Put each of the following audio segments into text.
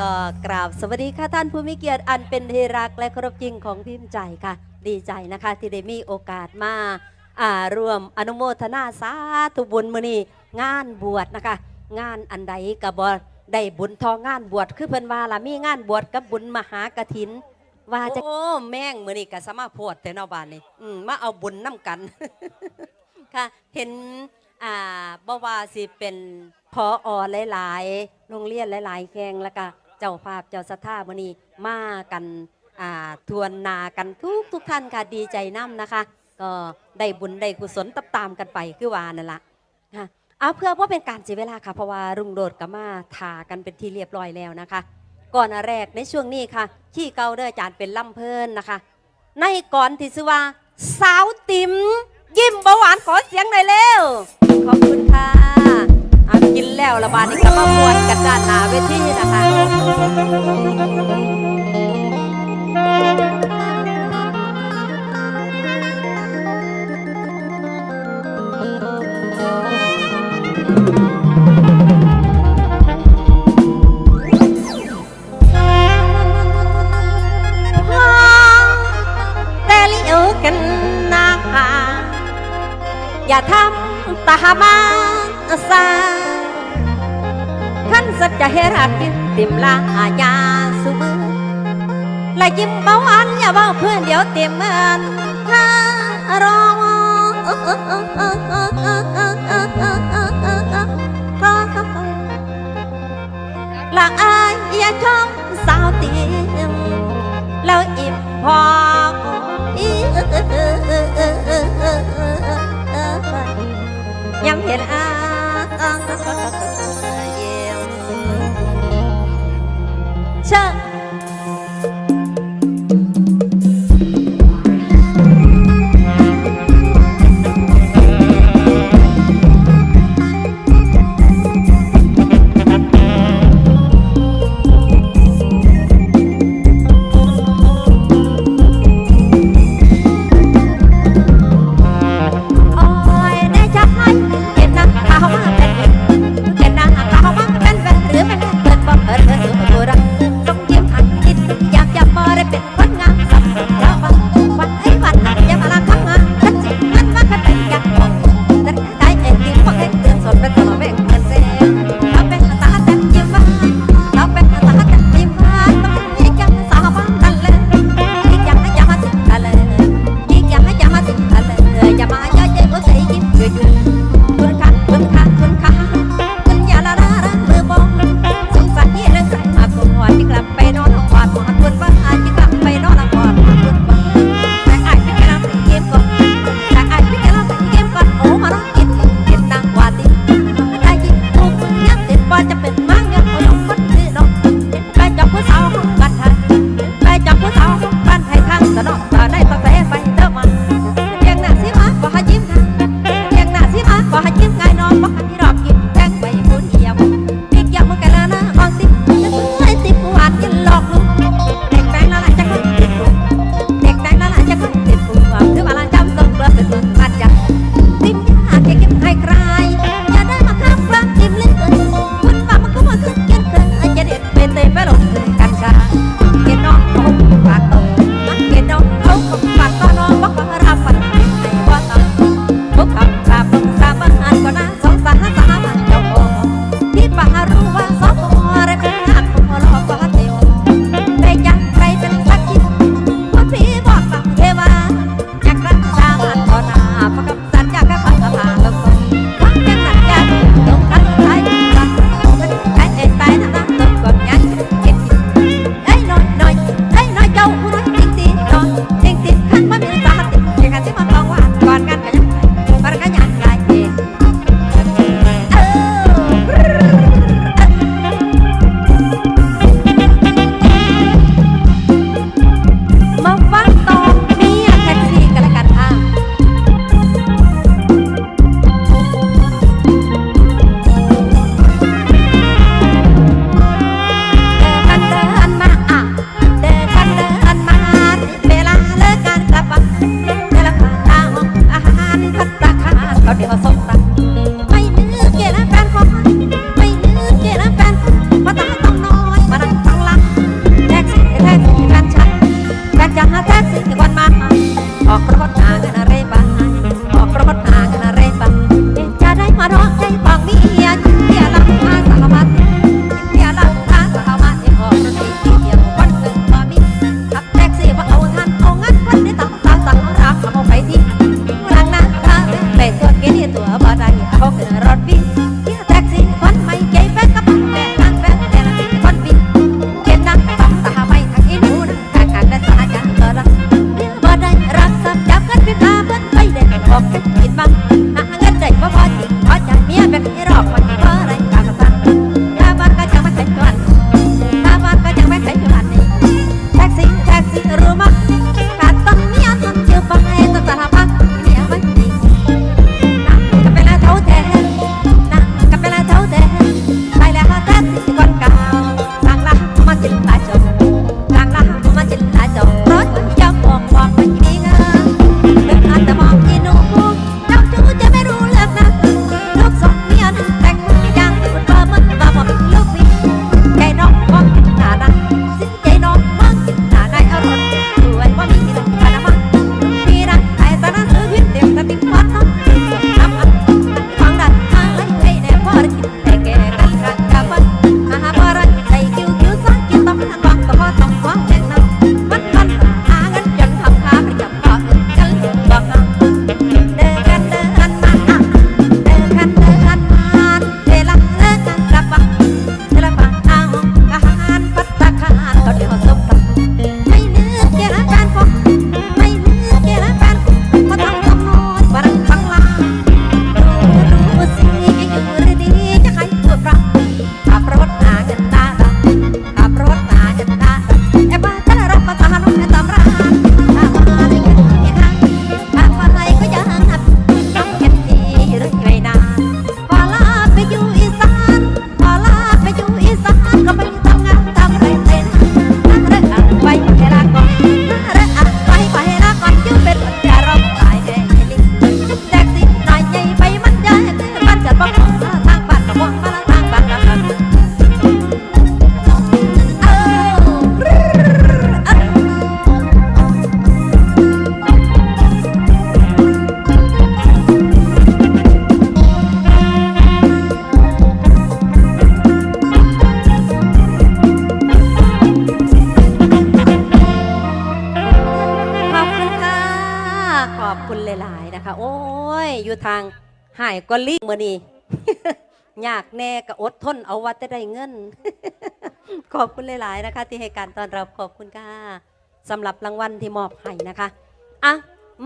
ก็กราบสวัสดีค่ะท่านผู้มีเกียรติอันเป็นที่รักและเคารพจริงของพิมพ์ใจค่ะ ดีใจนะคะ ที่ได้มีโอกาสมาอ่ารวมอนุโมทนาสาธุบุญมื้อนี้งานบวชนะคะ งานอันใดก็บ่ได้บุญทองงานบวชคือเพิ่นว่าล่ะมีงานบวชกับบุญมหากฐิน ว่าจะโอ้แม่งมื้อนี้ก็สมาโพดแต่เนาะบ้านนี้อืมมาเอาบุญนํกัน ค่ะเห็นอ่าบ่ว่าสิเป็น พออหลายๆ โรงเรียนหลาย ๆแข่งแล้วก็เจ้าภาพเจ้าสถามื้อนี้มากันอ่าทวนนากันทุกทุกท่านค่ะดีใจนํนะคะ ก็ได้บุญได้กุศลตตามกันไปคือวานั่นละค่ะเอาเพื่อว่าเป็นการเสียเวลาค่ะเพราะว่ารุ่งโรดกับมาทากันเป็นที่เรียบร้อยแล้วนะคะ ก่อนแรกในช่วงนี้ค่ะขี้เกาเด้ออาจารย์เป็นล่ำเพลินนะคะ ในก่อนที่ชื่อว่า สาวติ๋มยิ้มเบาหวานขอเสียงหน่อยเร็วขอบคุณค่ะ กินแล้วระบาดนี้ก็มามวนกันดัน ขันสัจจะเฮรักยิ้มติมลาอาญาสุมือและยิ้มเายก็ลีกมือนี่ยากแน่ก็อดทนเอาว่าจะได้เงิน ขอบคุณหลาย ๆ นะคะ ที่ให้การต้อนรับขอบคุณค่ะสำหรับรางวัลที่มอบให้นะคะอะ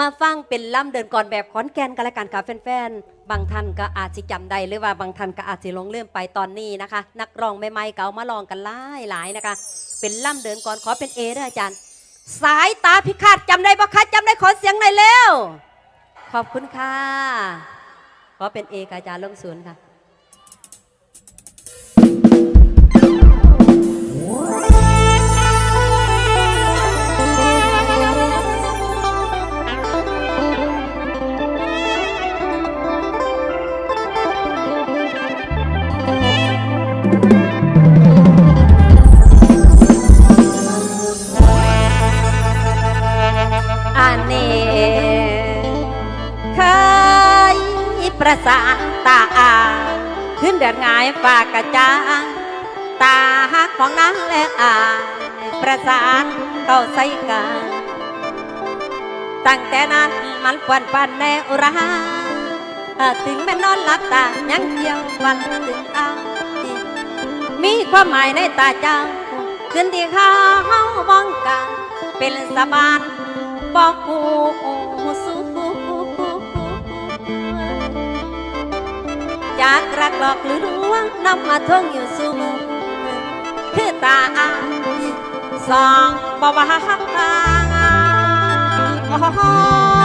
มาฟังเป็นล่ำเดินก่อนแบบขอนแก่นกันละกันค่ะแฟนๆ บางท่านก็อาจจะจำได้หรือว่าบางท่านก็อาจจะลงลืมไปตอนนี้นะคะ นักร้องใหม่ๆก็เอามาลองกันหลายหลายๆนะคะ เป็นล่ำเดินก่อนขอเป็นเอเด้ออาจารย์ สายตาพิฆาตจำได้ปะคะจำได้ขอเสียงหน่อยเร็ว ขอบคุณค่ะ ขอเป็นเอกอาจารย์ลงศูนย์ค่ะ ฝากกระจางตาหักของนางและอายประสานเข้าใส่กันตั้งแต่นั้นมันปวนปันแนวราเอ่อถึงแม่นอนหลับตายังเที่ยววันถึงเอามีความหมายในตาเจ้าขึ้นที่เขามองกันเป็นสะบานบอกกู จากรักหลอกหรือลวงนำมาท่วงอยู่สู่มือคือตาอาสองบ่ว่าโอ้